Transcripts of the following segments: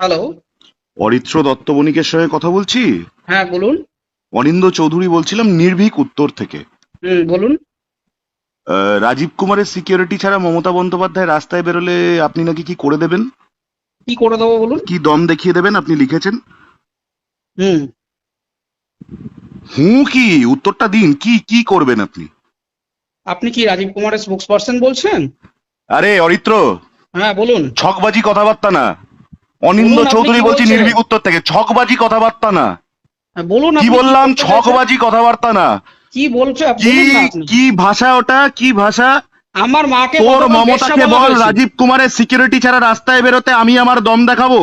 Hello Aritra Dutta বণিকের সঙ্গে কথা বলছি? হ্যাঁ বলুন। অনিন্দ চৌধুরী বলছিলাম নির্ভীক উত্তর থেকে। হুম বলুন। রাজীব কুমারের সিকিউরিটি ছাড়া মমতা বন্দ্যোপাধ্যায় রাস্তায় বেরোলে আপনি নাকি কি করে দেবেন? কি করে দেবো বলুন? কি দম দেখিয়ে দেবেন আপনি লিখেছেন? হুম। হুঁ কি? উত্তরটা দিন। কি কি করবেন আপনি? আপনি কি রাজীব কুমারের স্পোক্স পার্সন বলছেন? আরে অরিত্র! হ্যাঁ বলুন। ছকবাজি কথাবার্তা না। অনিন্দ চৌধুরী বলছি নির্ভীক উত্তর থেকে। ছকবাজি কথাবার্তা না। হ্যাঁ, বলুন কি বললাম? ছকবাজি কথাবার্তা না। কি বলছে? কি। কি ভাষা ওটা? কি ভাষা? আমার মাকে তোর মমতাকে বল রাজীব কুমারের সিকিউরিটি ছাড়া রাস্তায় বেরোতে আমি আমার দম দেখাবো?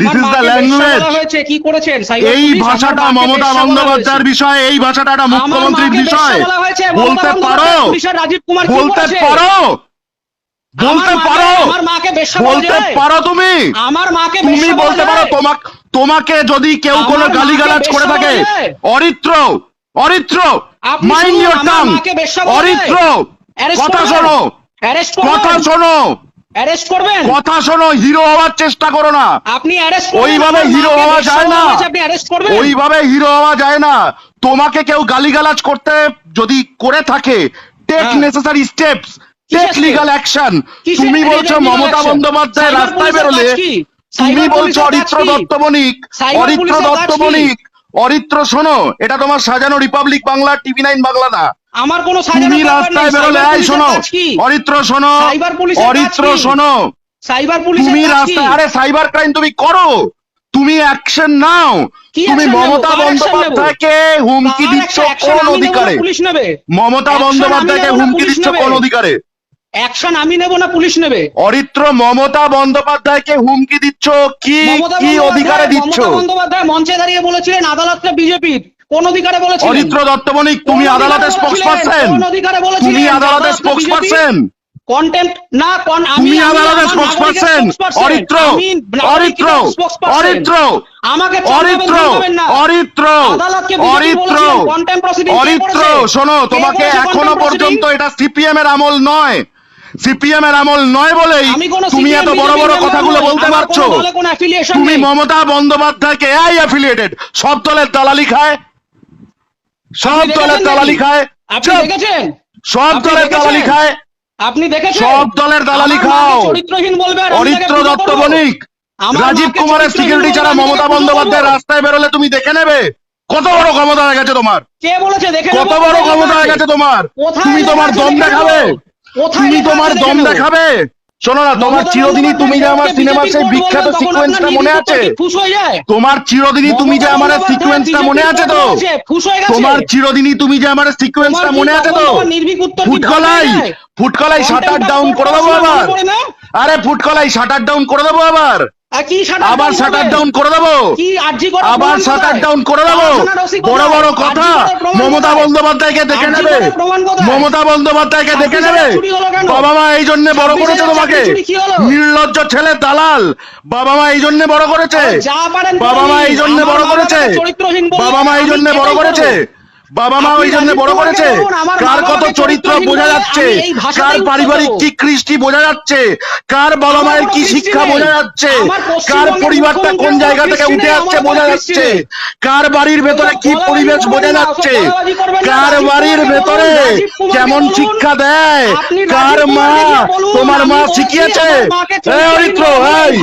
দিস ইজ দ্য ল্যাঙ্গুয়েজ হয়েছে কি করেছেন? এই ভাষাটা মমতা বন্দ্যোপাধ্যায়ের বিষয় এই ভাষাটা একটা মুখ্যমন্ত্রীর বিষয়। বলতে পারো। বলতে পারো। বলতে পারো। বলতে পারো তুমি। আমার মাকে তুমি বলতে পারো তোমাকে তোমাকে যদি কেউ কোনো মাকে গালিগালাজ করে থাকে Aritra Aritra mind your tongue? Aritra কথা শোনো কথা শোনো। অ্যারেস্ট করবেন। কথা শোনো হিরো হওয়ার চেষ্টা করো না। আপনি অ্যারেস্ট ওইভাবে হিরো হওয়া যায় না। আপনি অ্যারেস্ট করবেন। ওইভাবে হিরো হওয়া যায় না। তোমাকে কেউ গালিগালাজ করতে যদি করে থাকে take. Necessary steps take? Legal action তুমি বলছো মমতা বন্দ্যোপাধ্যায় রাস্তায় বেরোলে তুমি বলছো অরিত্র? দত্ত বণিক অরিত্র দত্ত বণিক অরিত্র শোনো এটা তোমার সাজানো republic Bangla TV nine Bangla না। আমার কোনো তুমি রাস্তায় বেরোলে এই শোনো অরিত্র শোনো অরিত্র শোনো। সাইবার পুলিশ তুমি রাস্তায় আরে সাইবার ক্রাইম তুমি করো। তুমি অ্যাকশন নাও। তুমি মমতা বন্দ্যোপাধ্যায়কে হুমকি দিচ্ছ কোন অধিকারে? মমতা বন্দ্যোপাধ্যায়কে হুমকি দিচ্ছ কোন অধিকারে? অ্যাকশন আমি নেব না পুলিশ নেবে? অরিত্র মমতা বন্দ্যোপাধ্যায়কে হুমকি দিচ্ছ? কি কি অধিকারে দিচ্ছ? মমতা বন্দ্যোপাধ্যায় মঞ্চে দাঁড়িয়ে বলেছিলেন আদালতটা বিজেপির। কোন অধিকারে বলেছিলেন? অরিত্র দত্তবণিক তুমি কোন আদালতের অধিকারে স্পোক্স বলেছিলেন? পারসন কোন অধিকারে বলেছিলেন? তুমি আদালতের আদালত স্পোক্স BJP? পারসন কন্টেন্ট না কোন আমি তুমি আমি আদালতের আমার স্পোক্স নাগরিকের পারসন spokesperson। অরিত্র অরিত্র অরিত্র আমাকে অরিত্র। অরিত্র অরিত্র অরিত্র শোনো তোমাকে এখনও পর্যন্ত এটা সিপিএম এর আমল নয়। সিপিএম এর আমল নয় বলেই তুমি এত বড় বড় কথাগুলো বলতে পারছ? তুমি মমতা বন্দ্যোপাধ্যায়কে এই অ্যাফিলিয়েটেড সব দলের দালালি খায় সব দলের দালালি খায় আপনি দেখেছেন? সব দলের? দালালি খায়। আপনি দেখেছেন? সব দলের দালালি খাও। চরিত্রহীন বলবে অরিত্র দত্ত বণিক। রাজীব কুমারের সিকিউরিটি ছাড়া মমতা বন্দ্যোপাধ্যায় রাস্তায় বেরোলে তুমি দেখে নেবে? কত বড় ক্ষমতা হয়ে গেছে তোমার? কে বলেছে? দেখে কত বড় ক্ষমতা হয়ে গেছে তোমার? তুমি তোমার দম দেখাবে? তুমি তোমার দম দেখাবে। শোনো না তোমার চিরদিনই তুমি যে আমার সিনেমার সেই বিখ্যাত সিকোয়েন্সটা মনে আছে? তোমার চিরদিনই তুমি যে আমার সিকোয়েন্সটা মনে আছে তো? তোমার চিরদিনই তুমি যে আমার সিকোয়েন্সটা মনে আছে তো? ফুটকলাই? ফুটকলাই শাটার ডাউন করে দেবো আবার? আরে ফুটকলাই শাটার ডাউন করে দেবো আবার। আবার শাটার ডাউন করে দেবো? কি আরজি করে আবার শাটার ডাউন করে দেবো? বড় বড় কথা আরজি করার প্রমাণ মমতা বন্দ্যোপাধ্যায়কে দেখে নেবে? মমতা বন্দ্যোপাধ্যায়কে দেখে নেবে? বাবা মা এই জন্য বড় করেছে তোমাকে? নির্লজ্জ ছেলে দালাল। বাবা মা এই জন্য বড় করেছে। বাবা মা এই জন্য বড় করেছে। বাবা মা এই জন্য বড় করেছে। বাবা মা ওই জন্য বড় করেছে। কার কত চরিত্র বোঝা যাচ্ছে? কার পারিবারিক কি কৃষ্টি বোঝা যাচ্ছে? কার বাবা মায়ের কি শিক্ষা বোঝা যাচ্ছে? কার পরিবারটা কোন জায়গা থেকে উঠে আসছে বোঝা যাচ্ছে? কার বাড়ির ভেতরে কি পরিবেশ বোঝা যাচ্ছে? কার বাড়ির ভেতরে কেমন শিক্ষা দেয়? কার মা তোমার মা শিখিয়েছে? অরিত্র এই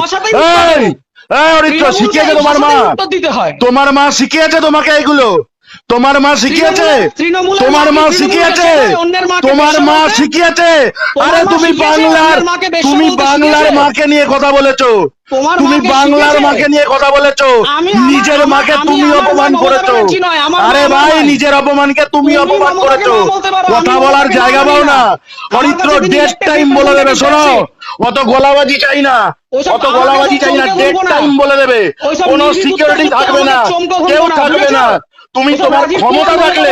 এই অরিত্র শিখিয়েছে তোমার মা? তোমার মা শিখিয়েছে তোমাকে এগুলো তোমার মা শিখিয়েছে। তোমার মা শিখিয়েছে। তোমার মা শিখিয়েছে। আরে তুমি বাংলার তুমি বাংলার মাকে নিয়ে কথা বলেছ। তুমি বাংলার? মাকে নিয়ে কথা বলেছ। নিজের মাকে তুমি অপমান করেছ। আরে ভাই নিজের অপমানকে তুমি অপমান করেছ। কথা বলার জায়গা পাও না। তিনি ডেট টাইম বলে দেবে শোনো। অত গোলাবাজি চাই না। অত গোলাবাজি চাই না। ডেট টাইম বলে দেবে। কোনো সিকিউরিটি থাকবে না কেউ থাকবে না। তুমি তোমার ক্ষমতা থাকলে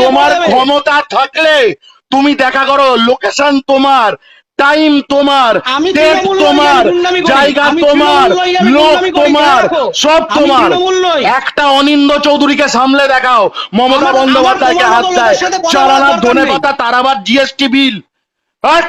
তোমার ক্ষমতা থাকলে তুমি দেখা করো লোকেশন তোমার টাইম তোমার ডেট তোমার। জায়গা তোমার লোক তোমার সব তোমার। একটা অনিন্দ চৌধুরীকে সামলে দেখাও মমতা বন্দ্যোপাধ্যায়কে হাত দেয় চারানার বলার ধনে পাতা তারাবার জিএসটি বিল হ্যাঁ?